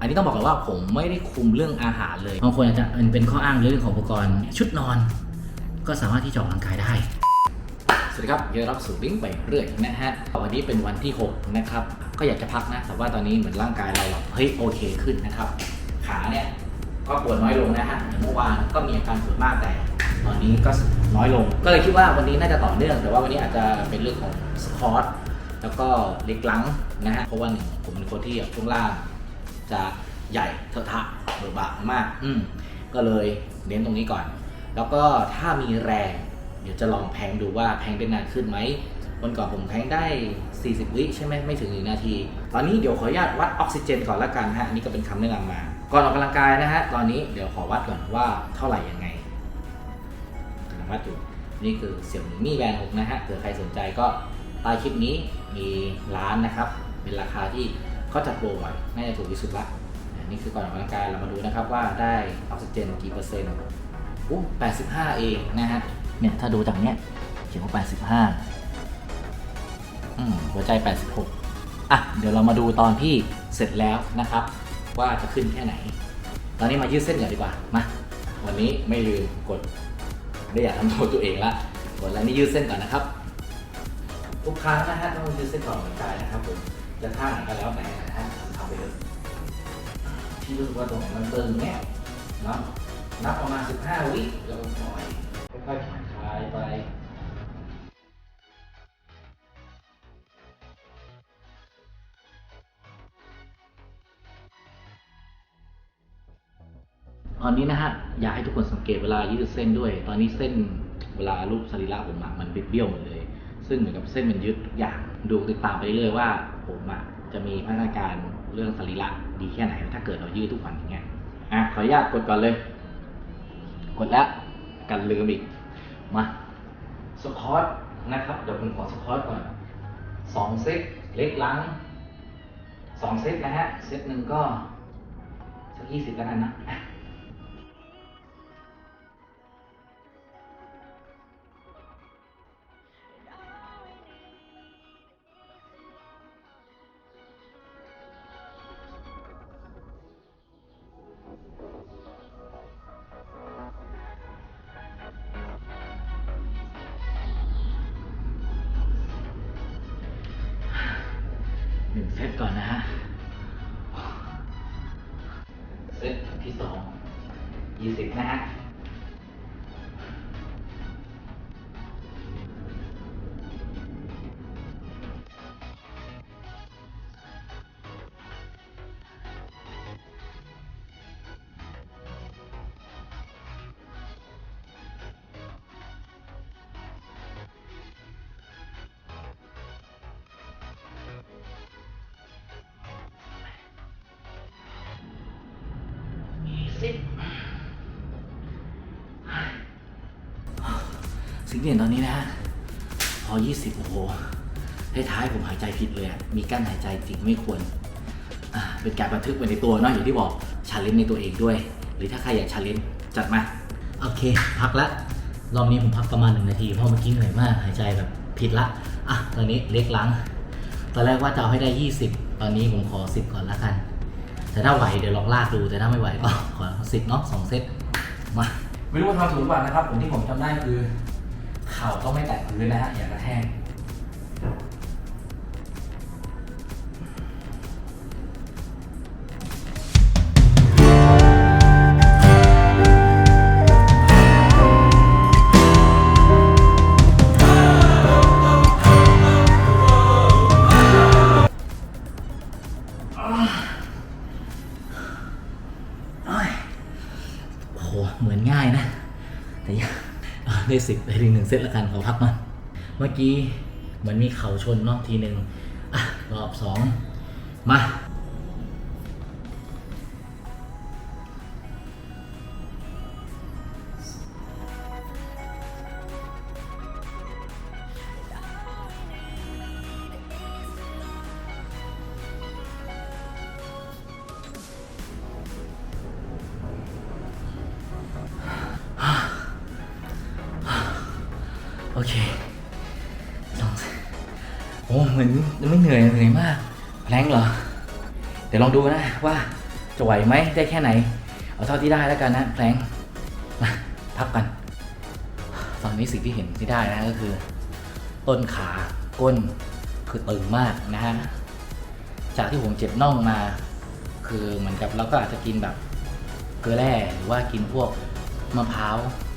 อันนี้ต้องบอกก่อนว่าผมไม่ได้คุมเรื่องอาหารเลยบางคนอาจจะมันเป็นข้ออ้างเรื่องของอุปกรณ์ ชุดนอน ก็สามารถที่จะออกกำลังกายได้ สวัสดีครับยินดีรับสู่ลิงก์ไปเรื่อยนะฮะวันนี้เป็นวันที่ 6 นะครับ ก็อยากจะพักนะ แต่ว่าตอนนี้เหมือนร่างกายเราแบบเฮ้ยโอเคขึ้นนะครับ ขาเนี่ยก็ปวดน้อยลงนะฮะเมื่อวานก็มีอาการปวดมากแต่ ตอนนี้ก็น้อยลง ก็เลยคิดว่าวันนี้น่าจะต่อเนื่อง แต่ว่าวันนี้อาจจะเป็นเรื่องของสควอตแล้วก็เล็กลังนะฮะเพราะว่าหนึ่งผมเป็นคนที่แบบช่วงล่าง จะใหญ่เถอะทะเบิกบากมาก อืมก็เลยเน้นตรงนี้ก่อน แล้วก็ถ้ามีแรง เดี๋ยวจะลองแพงดูว่าแพงได้นานขึ้นไหมวันก่อนผมแพงได้ 40 วิใช่ไหมไม่ถึง1นาที ตอนนี้เดี๋ยวขออนุญาตวัดออกซิเจนก่อนละกันฮะอันนี้ก็เป็นคำแนะนำมา ก่อนออกกำลังกายนะฮะ ตอนนี้เดี๋ยวขอวัดก่อนว่าเท่าไหร่ยังไงกำลังวัดอยู่นี่คือเสี่ยวหมี่แบรนด์6นะฮะเผื่อใครสนใจก็ใต้คลิปนี้มีร้านนะครับ เป็นราคาที่ เขาจัดโปรไว้น่าจะถูกที่สุดละอันนี่คือก่อนออกกำลังกายเรามาดูนะครับว่าได้ออกซิเจนกี่เปอร์เซ็นต์อู้85เองนะฮะ เนี่ยถ้าดูจากเนี้ยเขียนว่า85อืมหัวใจ86อะ เดี๋ยวเรามาดูตอนที่เสร็จแล้วนะครับ ว่าจะขึ้นแค่ไหน ตอนนี้มายืดเส้นก่อนดีกว่า มา วันนี้ไม่ลืมกด ไม่อยากทำโทษตัวเองละ กดแล้วนี่ยืดเส้นก่อนนะครับทุกครั้งนะฮะต้องยืดเส้นก่อนออกกำลังกายนะครับผม จะท่าไหนก็แล้วแต่นะฮะทำไปเลยที่รู้สึกว่าตรงนมันตึงเนี่ยเนาะนับประมาณ 15 วิแล้วปล่อยค่อยๆผ่อนคลายไปตอนนี้นะฮะอยากให้ทุกคนสังเกตเวลายืดเส้นด้วย ตอนนี้เส้นเวลารูปสรีระผมมันเบี้ยวหมดเลย ซึ่งเหมือนกับเส้นมันยึดทุกอย่างดูติดตามไปเรื่อยว่า ผมอะจะมีพัฒนาการเรื่องสรีระดีแค่ไหน ถ้าเกิดเรายืดทุกวันอย่างเงี้ยอะขออนุญาตกดก่อนเลย กดแล้วกันลืมอีก มาสคอตนะครับเดี๋ยวผมขอสคอตก่อนสองเซตเล็กหลังสองเซตนะฮะเซตหนึ่งก็สักยี่สิบแล้วกันนะ เซตก่อนนะฮะ เซตที่สองยี่สิบนะฮะ สิ่งที่เห็นตอนนี้นะฮะพอ20 โอ้โหท้ายๆผมหายใจผิดเลยอะมีกั้นหายใจจริงไม่ควรอ่าเป็นการบันทึกไว้ในตัวเนาะอย่างที่บอกชาเลนจ์ในตัวเองด้วย หรือถ้าใครอยากชาเลนจ์จัดมา โอเค พักละ รอบนี้ผมพักประมาณหนึ่งนาที เพราะเมื่อกี้เหนื่อยมาก หายใจแบบผิดละ อะ ตอนนี้เล็กล้าง ตอนแรกว่าจะเอาให้ได้ 20 ตอนนี้ผมขอ 10 ก่อนละกัน แต่ถ้าไหวเดี๋ยวลองลากดู แต่ถ้าไม่ไหวก็ขอสิบเนาะสองเซต มา ไม่รู้ว่าทำถูกหรือเปล่านะครับ ผมที่ผมจำได้คือ เข่าต้องไม่แตะพื้นนะฮะอย่ากระแทกโอ้โอ้โหเหมือนง่ายนะ แต่ยัง ได้สิบได้ถึงหนึ่งเซตละกันขอพักมาเมื่อกี้เหมือนมีเข่าชนเนาะทีหนึ่งอะรอบสองมา โอเคลองสิโอ้เหมือนไม่เหนื่อยเหนื่อยมากแรงเหรอ เดี๋ยวลองดูนะว่าจะไหวไหมได้แค่ไหน เอาเท่าที่ได้แล้วกันนะแพลงมาพักกัน ตอนนี้สิ่งที่เห็นที่ได้นะก็คือ ต้นขาก้นคือตึงมากนะฮะ จากที่ผมเจ็บน่องมา คือเหมือนกับเราก็อาจจะกินแบบเกลือแร่หรือว่ากินพวกมะพร้าว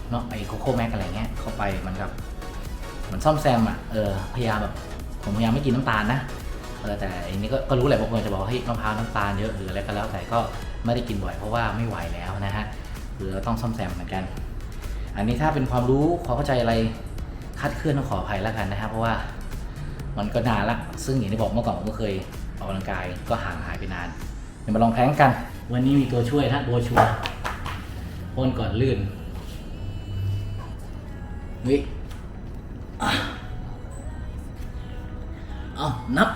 เนาะไอโคโค่แม็กอะไรเงี้ยเข้าไปมันกับ เหมือนซ่อมแซมอะเออพยายามแบบผมพยายามไม่กินน้ำตาลนะเออแต่อันนี้ก็ก็รู้แหละบางคนจะบอกว่าเฮ้ยมะพร้าวน้ำตาลเยอะหรืออะไรก็แล้วแต่ก็ไม่ได้กินบ่อยเพราะว่าไม่ไหวแล้วนะฮะหรือเราต้องซ่อมแซมเหมือนกัน อันนี้ถ้าเป็นความรู้ความเข้าใจอะไรคาดเคลื่อนต้องขออภัยแล้วกันนะครับเพราะว่ามันก็นานละซึ่งอย่างที่บอกเมื่อก่อนผมก็เคยออกกำลังกายก็ห่างหายไปนานเดี๋ยวมาลองแพลงกัน วันนี้มีตัวช่วยนะตัวชัวร์พ่นก่อนลื่นเนับ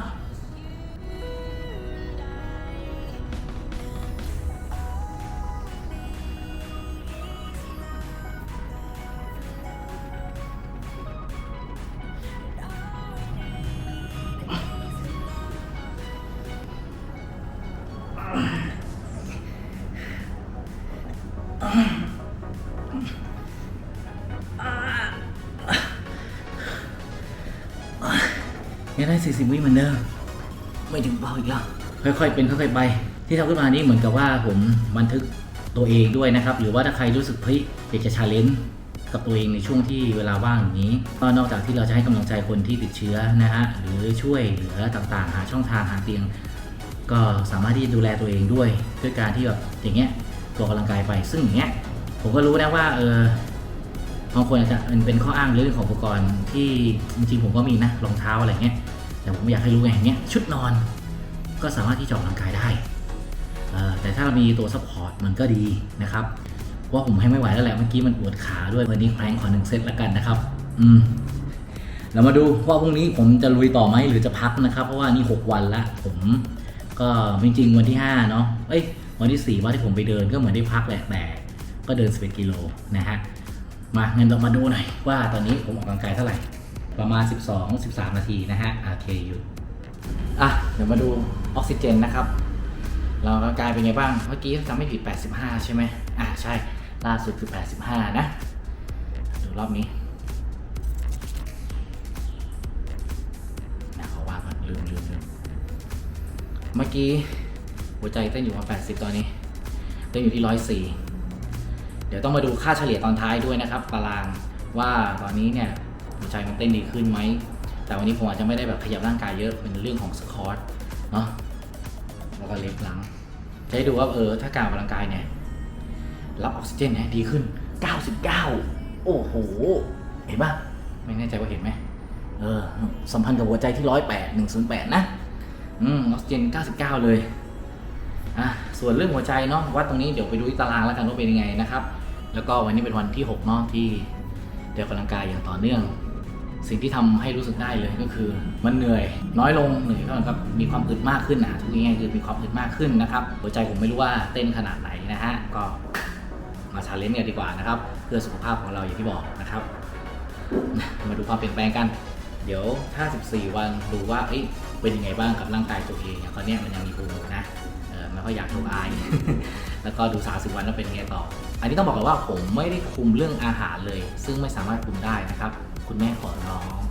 ยังได้ 40 วิเหมือนเดิมไม่ถึงเบาอีกแล้วค่อยๆเป็นค่อยๆไป ที่ทำขึ้นมานี่เหมือนกับว่าผมบันทึกตัวเองด้วยนะครับ หรือว่าถ้าใครรู้สึกเฮ้ยอยากจะชาเลนจ์กับตัวเองในช่วงที่เวลาว่างอย่างนี้ก็นอกจากที่เราจะให้กำลังใจคนที่ติดเชื้อนะฮะหรือช่วยเหลือต่างๆ หาช่องทางหาเตียง ก็สามารถที่จะดูแลตัวเองด้วย ด้วยการที่แบบอย่างเงี้ยตัวกำลังกายไปซึ่งอย่างเงี้ยผมก็รู้นะว่าเออ บางคนอาจจะมันเป็นข้ออ้างเรื่องของอุปกรณ์ที่จริงๆผมก็มีนะรองเท้าอะไรเงี้ยแต่ผมอยากให้รู้ไงอย่างเงี้ยชุดนอนก็สามารถที่จะออกกำลังกายได้ แต่ถ้าเรามีตัวซัพพอร์ตมันก็ดีนะครับว่าผมให้ไม่ไหวแล้วแหละเมื่อกี้มันปวดขาด้วยวันนี้แพลงขอหนึ่งเซตแล้วกันนะครับ อืมเรามาดูว่าพรุ่งนี้ผมจะลุยต่อไหมหรือจะพักนะครับ เพราะว่านี่6วันละผมก็จริงๆวันที่5เนาะเอ้ยวันที่4ว่าที่ผมไปเดินก็เหมือนได้พักแหละแต่ก็เดิน11กิโลนะฮะ มาเงินเรามาดูหน่อยว่าตอนนี้ผมออกกำลังกายเท่าไหร่ ประมาณ 12 13 นาทีนะฮะโอเคหยุดอะเดี๋ยวมาดูออกซิเจนนะครับ เราออกกำลังกายเป็นไงบ้าง เมื่อกี้จำไม่ผิด 85 ใช่ไหมอะใช่ล่าสุดคือ 85 นะ ดูรอบนี้นะขอว่าก่อนลืมลืมลืมเมื่อกี้หัวใจเต้นอยู่มา80 ตอนนี้เต้นอยู่ที่ 104 ดี๋ยวต้องมาดูค่าเฉลี่ยตอนท้ายด้วยนะครับตารางว่าตอนนี้เนี่ยหัวใจมันเต้นดีขึ้นไหม แต่วันนี้ผมอาจจะไม่ได้แบบขยับร่างกายเยอะเป็นเรื่องของสควอตเนาะแล้วก็เล็บหลังจะให้ดูว่าเออถ้าการออกกำลังกายเนี่ยรับออกซิเจนเนี่ยดีขึ้น 99 โอ้โห เห็นปะไม่แน่ใจว่าเห็นไหมเออสัมพันธ์กับหัวใจที่108 108นะอืมออกซิเจน99เลยอะส่วนเรื่องหัวใจเนาะวัดตรงนี้เดี๋ยวไปดูที่ตารางแล้วกันว่าเป็นยังไงนะครับ แล้วก็วันนี้เป็นวันที่6เนาะที่เดินกำลังกายอย่างต่อเนื่อง สิ่งที่ทำให้รู้สึกได้เลยก็คือ มันเหนื่อยน้อยลงเหนื่อยก็กับมีความอึดมากขึ้นนะทุกง่ายคือมีความอึดมากขึ้นนะครับหัวใจผมไม่รู้ว่าเต้นขนาดไหนนะฮะก็มาชาเลนจ์กันดีกว่านะครับ เพื่อสุขภาพของเราอย่างที่บอกนะครับ มาดูความเปลี่ยนแปลงกัน เดี๋ยวถ้า14วันดูว่าเอ้ยเป็นยังไงบ้างกับร่างกายตัวเองอย่างตอนนี้มันยังมีภูมินะเออไม่ค่อยอยากโชว์อายแล้วก็ดู 30 วันแล้วเป็นยังไงต่อ อันนี้ต้องบอกเลยว่าผมไม่ได้คุมเรื่องอาหารเลย ซึ่งไม่สามารถคุมได้นะครับ คุณแม่ขอร้อง